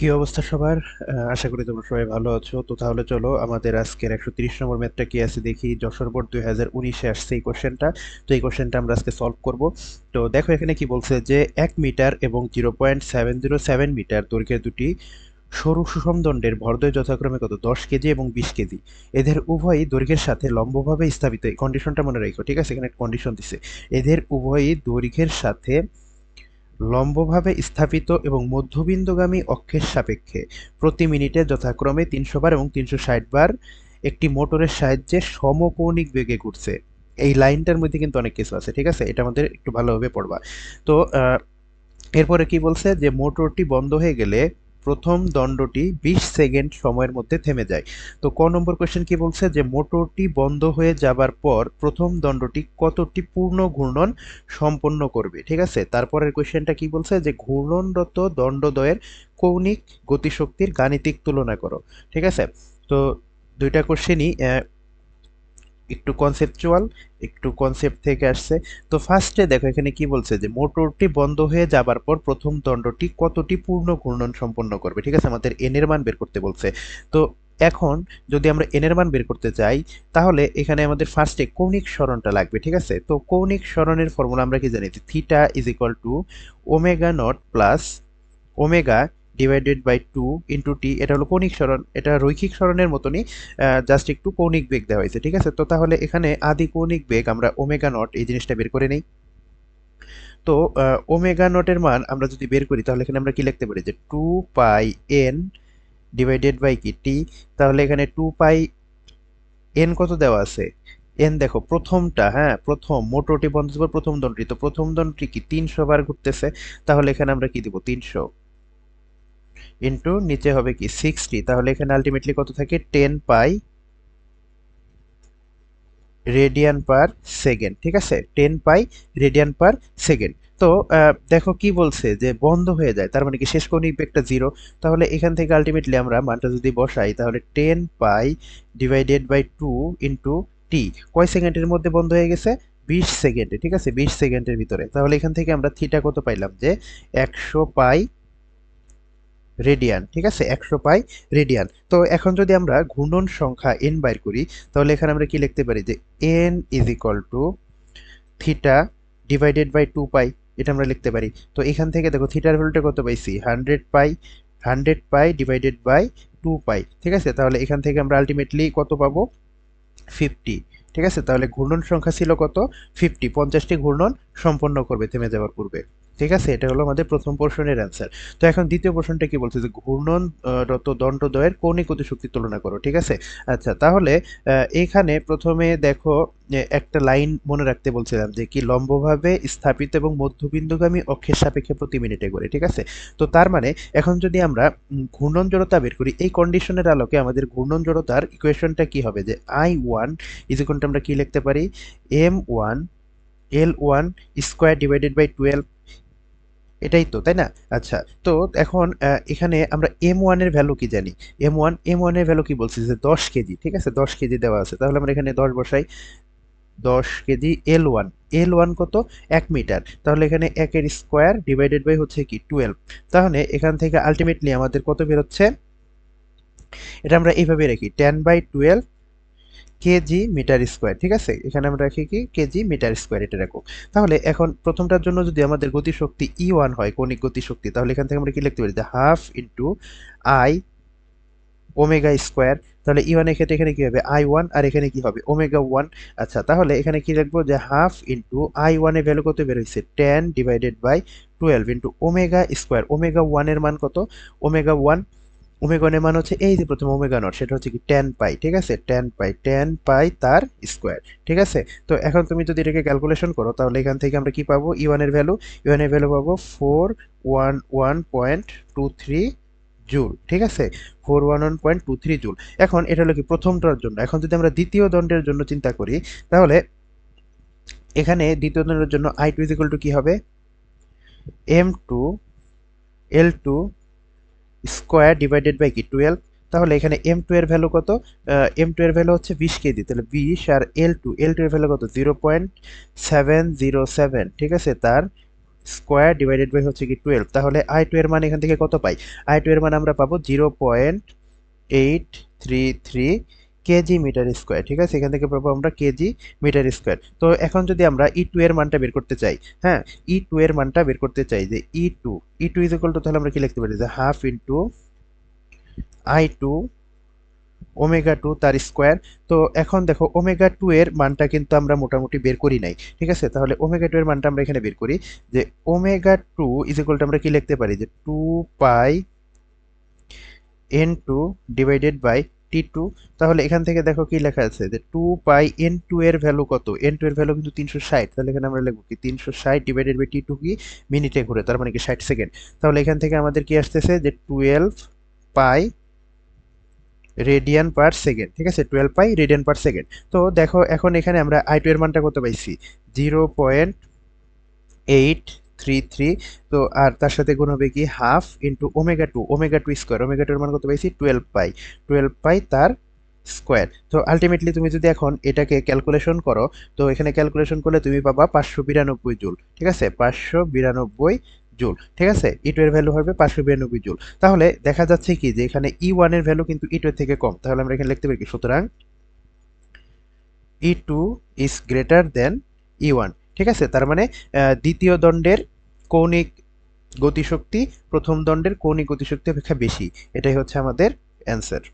কি অবস্থা সবার? আশা করি তোমরা সবাই ভালো আছো। তো তাহলে চলো, আমাদের আজকের একশো তিরিশ নম্বর ম্যাথটা কি আছে দেখি। যশোর বোর্ড দুই হাজার উনিশে আসছে এই কোশ্চেনটা। তো এই কোশ্চেনটা আমরা আজকে সলভ করব। তো দেখো এখানে কি বলছে যে, এক মিটার এবং zero point seven zero seven metre দৈর্ঘ্যের দুটি সরু সুষম দণ্ডের ভরদ্বয় যথাক্রমে কত? দশ কেজি এবং বিশ কেজি। এদের উভয়ই দৈর্ঘ্যের সাথে লম্বভাবে স্থাপিত। এই কন্ডিশনটা মনে রাখো, ঠিক আছে? এখানে কন্ডিশন দিছে। এদের উভয়ই দৈর্ঘ্যের সাথে লম্বভাবে স্থাপিত এবং মধ্যবিন্দুগামী অক্ষের সাপেক্ষে প্রতি মিনিটে যথাক্রমে তিনশো বার এবং তিনশো ষাট বার একটি মোটরের সাহায্যে সমকৌণিক বেগে ঘুরছে। এই লাইনটার মধ্যে কিন্তু অনেক কিছু আছে, ঠিক আছে? এটা আমাদের একটু ভালোভাবে পড়বা। তো এরপরে কি বলছে যে, মোটরটি বন্ধ হয়ে গেলে প্রথম দণ্ডটি বিশ সেকেন্ড সময়ের মধ্যে থেমে যায়। তো ক নম্বর কোয়েশ্চেন কি বলছে? যে মোটরটি বন্ধ হয়ে যাবার পর প্রথম দণ্ডটি কতটি পূর্ণ ঘূর্ণন সম্পন্ন করবে? ঠিক আছে? তারপরের কোয়েশ্চেনটা কি বলছে? যে ঘূর্ণনরত দণ্ডদ্বয়ের কৌণিক গতিশক্তির গাণিতিক তুলনা করো। ঠিক আছে? তো দুইটা কোশ্চেনই একটু কনসেপচুয়াল একটু কনসেপ্ট থেকে আসছে। তো ফার্স্টে দেখো, এখানে কি বলছে যে মোটরটি বন্ধ হয়ে যাবার পর প্রথম দণ্ডটি কতটি পূর্ণ ঘূর্ণন সম্পন্ন করবে? ঠিক আছে, আমাদের এন এর মান বের করতে বলছে। তো এখন যদি আমরা এন এর মান বের করতে চাই তাহলে এখানে আমাদের ফার্স্টে কৌণিক সরণটা লাগবে, ঠিক আছে? তো কৌণিক সরণের ফর্মুলা আমরা কি জানি? Theta is equal to omega naught plus omega divided by two into T এটা হলো কৌণিক সরণ, এটা রৈখিক সরণের মতনই জাস্ট একটু কৌণিক বেগ দেওয়া হয়েছে, ঠিক আছে? তো তাহলে এখানে আদি কৌণিক বেগ আমরা ওমেগা নট, এই জিনিসটা বের করে নেই। তো ওমেগা নটের মান আমরা যদি বের করি, তাহলে এখানে আমরা কি লিখতে পারি? যে two pi N divided by কি? টি তাহলে এখানে টু পাই এন কত দেওয়া আছে? এন দেখো, প্রথমটা হ্যাঁ প্রথম মোটরটি বন্ধ প্রথম দণ্ডটি, তো প্রথম দণ্ডটি কি তিনশো বার ঘুরতেছে? তাহলে এখানে আমরা কি দিব? তিনশো। ইন্টু নিচে হবে কি? সিক্সটি তাহলে এখানে আলটিমেটলি কত থাকে? Ten pi radian per second ঠিক আছে? Ten pi radian per second তো দেখো কি বলছে যে বন্ধ হয়ে যায়, তার মানে কি শেষ কৌণিক বেগটা জিরো তাহলে এখান থেকে আলটিমেটলি আমরা মানটা যদি বসাই, তাহলে ten pi divided by two into T কয় সেকেন্ডের মধ্যে বন্ধ হয়ে গেছে? বিশ সেকেন্ডে, ঠিক আছে? বিশ সেকেন্ডের ভিতরে। তাহলে এখান থেকে আমরা থিটা কত পাইলাম? যে একশো পাই রেডিয়ান, ঠিক আছে? একশো পাই রেডিয়ান। তো এখন যদি আমরা ঘূর্ণন সংখ্যা এন বাইর করি, তাহলে এখানে আমরা কি লিখতে পারি? যে N is equal to theta divided by two pi এটা আমরা লিখতে পারি। তো এখান থেকে দেখো থিটার ভ্যালুটা কত পাইছি? Hundred pi hundred pi divided by two pi ঠিক আছে? তাহলে এখান থেকে আমরা আলটিমেটলি কত পাবো? ফিফটি ঠিক আছে? তাহলে ঘূর্ণন সংখ্যা ছিল কত? ফিফটি পঞ্চাশটি ঘূর্ণন সম্পন্ন করবে, থেমে যাওয়ার পূর্বে। ঠিক আছে? এটা হলো আমাদের প্রথম পোর্শনের অ্যান্সার তো এখন দ্বিতীয় পোর্শনটা কি বলছে? যে ঘূর্ণন রত দণ্ডদ্বয়ের কৌণিক গতিশক্তি তুলনা করো, ঠিক আছে? আচ্ছা তাহলে এখানে প্রথমে দেখো একটা লাইন মনে রাখতে বলছিলাম যে কি লম্বভাবে স্থাপিত এবং মধ্যবিন্দুগামী অক্ষের সাপেক্ষে প্রতি মিনিটে করে ঠিক আছে? তো তার মানে এখন যদি আমরা ঘূর্ণন জড়তা বের করি, এই কন্ডিশনের আলোকে আমাদের ঘূর্ণন জড়তার ইকুয়েশনটা কি হবে? যে আই ওয়ান ইজিকনটা আমরা কি লিখতে পারি? M one L one square divided by twelve এটাই তো, তাই না? আচ্ছা তো এখন এখানে আমরা এম ওয়ানের ভ্যালু কি জানি? এম ওয়ান এম ওয়ানের ভ্যালু কি বলছি? যে দশ কেজি, ঠিক আছে? দশ কেজি দেওয়া আছে। তাহলে আমরা এখানে দশ বসাই। দশ KG L one L one কত? এক মিটার। তাহলে এখানে একের স্কোয়ার ডিভাইডেড বাই হচ্ছে কি? টুয়েলভ তাহলে এখান থেকে আলটিমেটলি আমাদের কত বেরোচ্ছে? এটা আমরা এইভাবে রাখি ten by twelve KG metre square, ঠিক আছে? এখানে আমরা রাখি কি? কেজি মিটার স্কোয়ার এটা রাখো। তাহলে এখন প্রথমটার জন্য যদি আমাদের গতিশক্তি ই ওয়ান হয়, কৌণিক গতিশক্তি, তাহলে এখান থেকে আমরা কি লিখতে পারি? যে half into I omega square তাহলে ই ওয়ানের ক্ষেত্রে এখানে কি হবে? আই ওয়ান আর এখানে কি হবে? ওমেগা ওয়ান আচ্ছা তাহলে এখানে কি লিখব? যে হাফ ইন্টু আই ওয়ানের ভ্যালু কত বের হয়েছে? Ten divided by twelve into omega square omega ওয়ানের মান কত? ওমেগা ওয়ান ওমেগনের মান হচ্ছে এই যে প্রথম ওমেগা নট সেটা হচ্ছে কি টেন পাই ঠিক আছে? টেন পাই টেন পাই তার স্কোয়ার ঠিক আছে? তো এখন তুমি যদি এটাকে ক্যালকুলেশন করো, তাহলে এখান থেকে আমরা কি পাবো? ই ওয়ানের ভ্যালু ই ওয়ানের ভ্যালু পাবো four one one point two three joule ঠিক আছে? Four one one point two three joule এখন এটা হলো কি প্রথমটার জন্য। এখন যদি আমরা দ্বিতীয় দণ্ডের জন্য চিন্তা করি, তাহলে এখানে দ্বিতীয় দণ্ডের জন্য আই টু ইজিক্যাল টু কি হবে? M two L two square divided by কি, টুয়েলভ? তাহলে এখানে এম টু এর ভ্যালু কত? এম টু এর ভ্যালু হচ্ছে বিশ কেজি। তাহলে বিশ আর এল টু এল টু এর ভ্যালু কত? Zero point seven zero seven ঠিক আছে? তার স্কোয়ার ডিভাইডেড বাই হচ্ছে কি টুয়েলভ তাহলে আই টু এর মান এখান থেকে কত পাই? আই টু এর মান আমরা পাবো zero point eight three three KG metre square, ঠিক আছে? এখান থেকে পাবো আমরা কেজি মিটার স্কোয়ার। তো এখন যদি আমরা ই টু এর মানটা বের করতে চাই হ্যাঁ? ই টু এর মানটা বের করতে চাই যে E two E two is equal to তাহলে আমরা কি লিখতে পারি? যে half into I two omega two তার স্কোয়ার। তো এখন দেখো ওমেগা টু এর মানটা কিন্তু আমরা মোটামুটি বের করি নাই, ঠিক আছে? তাহলে ওমেগা টু এর মানটা আমরা এখানে বের করি। যে omega two is equal to আমরা কি লিখতে পারি? যে two pi N two divided by T two তাহলে এখান থেকে দেখো কি লেখা আছে যে টু পাই এন টু এর ভ্যালু কত? এন টু এর ভ্যালু কিন্তু তিনশো ষাট, তাহলে এখানে আমরা লিখব কি তিনশো ষাট ডিভাইডেড বাই টি টু কি মিনিটে ঘুরে, তার মানে কি ষাট সেকেন্ড তাহলে এখান থেকে আমাদের কি আসতেছে যে twelve pi radian per second ঠিক আছে? Twelve pi radian per second তো দেখো এখন এখানে আমরা আই টু এর মানটা কত পাইছি? Zero point eight three three তো আর তার সাথে গুণ হবে কি half into omega two omega two square omega two এর মান কত পাইছি? টুয়েলভ পাই টুয়েলভ পাই তার স্কোয়ার তো আলটিমেটলি তুমি যদি এখন এটাকে ক্যালকুলেশন করো, তো এখানে ক্যালকুলেশন করলে তুমি পাবা পাঁচশো বিরানব্বই জুল, ঠিক আছে? পাঁচশো বিরানব্বই জুল, ঠিক আছে? ই টু ভ্যালু হবে পাঁচশো বিরানব্বই জুল। তাহলে দেখা যাচ্ছে কি যে এখানে ই ওয়ানের ভ্যালু কিন্তু ই টু এর থেকে কম। তাহলে আমরা এখানে লিখতে পারি সুতরাং E two is greater than E one ঠিক আছে? তার মানে দ্বিতীয় দণ্ডের কৌণিক গতিশক্তি, প্রথম দণ্ডের কৌণিক গতিশক্তি অপেক্ষা বেশি। এটাই হচ্ছে আমাদের অ্যান্সার